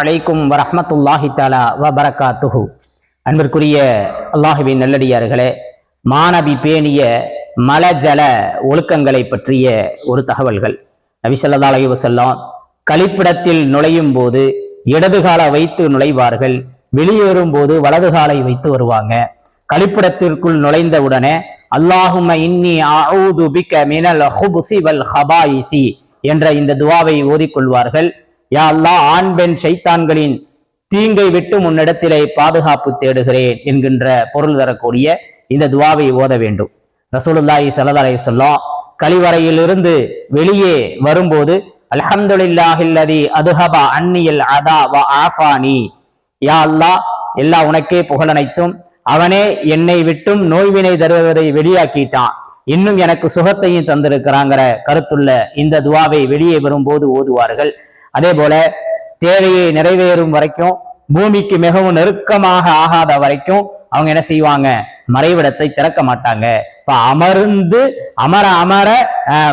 அலைக்கும் வரஹ்மத்துல்லாஹி தாலா வ பரக்காத்துஹு அன்பிற்குரிய அல்லாஹுவின் நல்லடியார்களே மாணவி பேணிய மலஜல ஒழுக்கங்களை பற்றிய ஒரு தகவல்கள். நபி ஸல்லல்லாஹு அலைஹி கழிப்பிடத்தில் நுழையும் போது இடதுகாலை வைத்து நுழைவார்கள் வெளியேறும் போது வலதுகாலை வைத்து வருவாங்க. கழிப்பிடத்திற்குள் நுழைந்தவுடனே அல்லாஹும இன்னி அஊது பிக்க மினல் ஹுப்ஸி வல் ஹபாயிசி என்ற இந்த துவாவை ஓதிக்கொள்வார்கள் யா அல்லா ஆண் பெண் சைத்தான்களின் தீங்கை விட்டு உன்னிடத்திலே பாதுகாப்பு தேடுகிறேன் என்கின்ற பொருள் தரக்கூடிய இந்த துவாவை ஓத வேண்டும். ரசூலுல்லாஹி ஸல்லல்லாஹு அலைஹி கழிவறையிலிருந்து வெளியே வரும்போது அல்ஹம்துலில்லாஹில்லதி அதுஹபா அன்னியல் அதா வ ஆஃபானி. யா அல்லா எல்லா உனக்கே புகழனைத்தும் அவனே என்னை விட்டும் நோய்வினை தருவதை வெளியாக்கிட்டான். இன்னும் எனக்கு சுகத்தையும் தந்திருக்கிறாங்கிற கருத்துள்ள இந்த துவாவை வெளியே வரும்போது ஓதுவார்கள். அதே போல தேவையை நிறைவேறும் வரைக்கும் பூமிக்கு மிகவும் நெருக்கமாக ஆகாத வரைக்கும் அவங்க என்ன செய்வாங்க? மறைவிடத்தை திறக்க மாட்டாங்க. இப்ப அமர்ந்து அமர அமர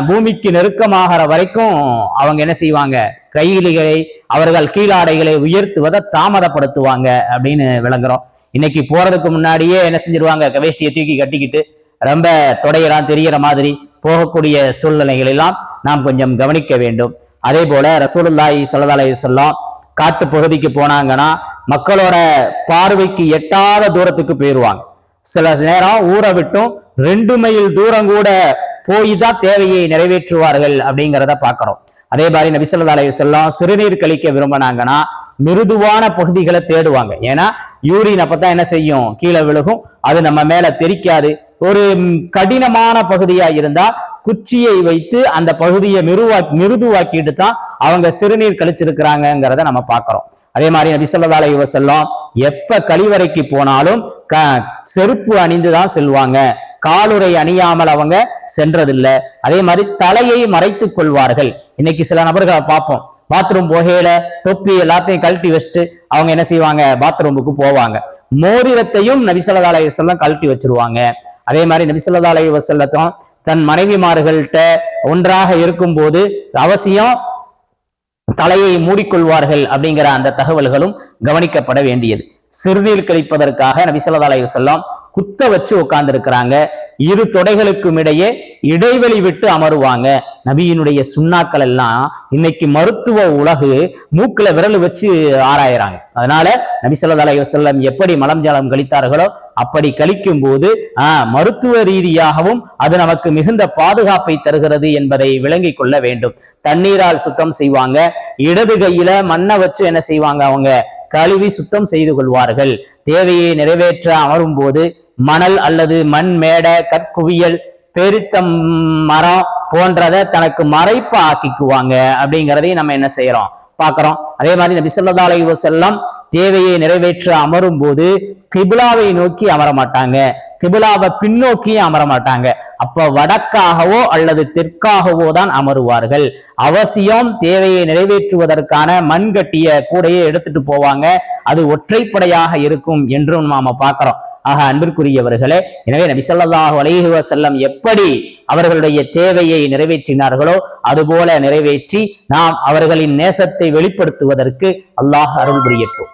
பூமிக்கு நெருக்கமாகிற வரைக்கும் அவங்க என்ன செய்வாங்க? கையிலிகளை அவர்கள் கீழாடைகளை உயர்த்துவதை தாமதப்படுத்துவாங்க அப்படின்னு விளங்குறோம். இன்னைக்கு போறதுக்கு முன்னாடியே என்ன செஞ்சிருவாங்க? கவேஷ்டியை தூக்கி கட்டிக்கிட்டு ரொம்ப தொடையெல்லாம் தெரியற மாதிரி போகக்கூடிய சூழ்நிலைகள் எல்லாம் நாம் கொஞ்சம் கவனிக்க வேண்டும். அதே போல ரசூலுல்லாஹி ஸல்லல்லாஹு சொல்லம் வஸல்லம் காட்டு பகுதிக்கு போனாங்கன்னா மக்களோட பார்வைக்கு எட்டாத தூரத்துக்கு போயிடுவாங்க சில நேரம் ஊரை விட்டும் ரெண்டு மைல் தூரம் கூட போய் தான் தேவையை நிறைவேற்றுவார்கள் அப்படிங்கிறத பார்க்குறோம். அதே மாதிரி நபிசல்லா ஸல்லல்லாஹு அலைஹி சிறுநீர் கழிக்க விரும்பினாங்கன்னா மிருதுவான பகுதிகளை தேடுவாங்க. ஏன்னா யூரின் அப்பதான் என்ன செய்யும்? கீழே விழுகும். அது நம்ம மேல தெரிக்காது. ஒரு கடினமான பகுதியா இருந்தா குச்சியை வைத்து அந்த பகுதியை மிருவா மிருதுவாக்கிட்டு தான் அவங்க சிறுநீர் கழிச்சிருக்கிறாங்கிறத நம்ம பார்க்கிறோம். அதே மாதிரி நபி ஸல்லல்லாஹு அலைஹி எப்ப கழிவறைக்கு போனாலும் க செருப்பு அணிந்து தான் செல்வாங்க. காலுறை அணியாமல் அவங்க சென்றதில்லை. அதே மாதிரி தலையை மறைத்துக் கொள்வார்கள். இன்னைக்கு சில நபர்களை பார்ப்போம். பாத்ரூம் போகையில தொப்பி எல்லாத்தையும் கழட்டி வச்சுட்டு அவங்க என்ன செய்வாங்க? பாத்ரூமுக்கு போவாங்க. மோதிரத்தையும் நபிசல்லா அலைஹி கழட்டி வச்சிருவாங்க. அதே மாதிரி நபிசல்லா அலைஹி தன் மனைவிமார்கள்ட்ட ஒன்றாக இருக்கும்போது அவசியம் தலையை மூடிக்கொள்வார்கள் அப்படிங்கிற அந்த தகவல்களும் கவனிக்கப்பட வேண்டியது. சிறுநீர் கழிப்பதற்காக நபிசல்லா அலைஹி குத்த வச்சு உட்கார்ந்துருக்கிறாங்க. இரு தொடைகளுக்கும் இடையே இடைவெளி விட்டு அமருவாங்க. நபியினுடைய சுண்ணாக்கள் எல்லாம் இன்னைக்கு மருத்துவ உலகு மூக்கில் விரல் வச்சு ஆராயிறாங்க. அதனால நபி ஸல்லல்லாஹு செல்லம் எப்படி மலம் ஜலம் கழித்தார்களோ அப்படி கழிக்கும் போது ஆஹ், மருத்துவ ரீதியாகவும் அது நமக்கு மிகுந்த பாதுகாப்பை தருகிறது என்பதை விளங்கிக் கொள்ள வேண்டும். தண்ணீரால் சுத்தம் செய்வாங்க. இடது கையில மண்ணை வச்சு என்ன செய்வாங்க அவங்க? கழுவி சுத்தம் செய்து கொள்வார்கள். தேவையை நிறைவேற்ற அமரும் போது மணல் அல்லது மண் மேடை கற்குவியல் பெருத்தம் மரம் போன்றதை தனக்கு மறைப்பு ஆக்கிக்குவாங்க அப்படிங்கிறதையும் நம்ம என்ன செய்யறோம்? பார்க்கிறோம். அதே மாதிரி நபி சொல்லா அலைஹி வஸல்லம் தேவையை நிறைவேற்ற அமரும் போது கிபிலாவை நோக்கி அமர மாட்டாங்க. கிபிலாவை பின்னோக்கியும் அமர மாட்டாங்க. அப்ப வடக்காகவோ அல்லது தெற்காகவோ தான் அமருவார்கள். அவசியம் தேவையை நிறைவேற்றுவதற்கான மண் கட்டிய கூடையை எடுத்துட்டு போவாங்க. அது ஒற்றைப்படையாக இருக்கும் என்றும் நாம பார்க்கிறோம். ஆக அன்பிற்குரியவர்களே எனவே நபி ஸல்லல்லாஹு அலைஹி எப்படி அவர்களுடைய தேவையை நிறைவேற்றினார்களோ அதுபோல நிறைவேற்றி நாம் அவர்களின் நேசத்தை வெளிப்படுத்துவதற்கு அல்லாஹ் அருள் புரியட்டும்.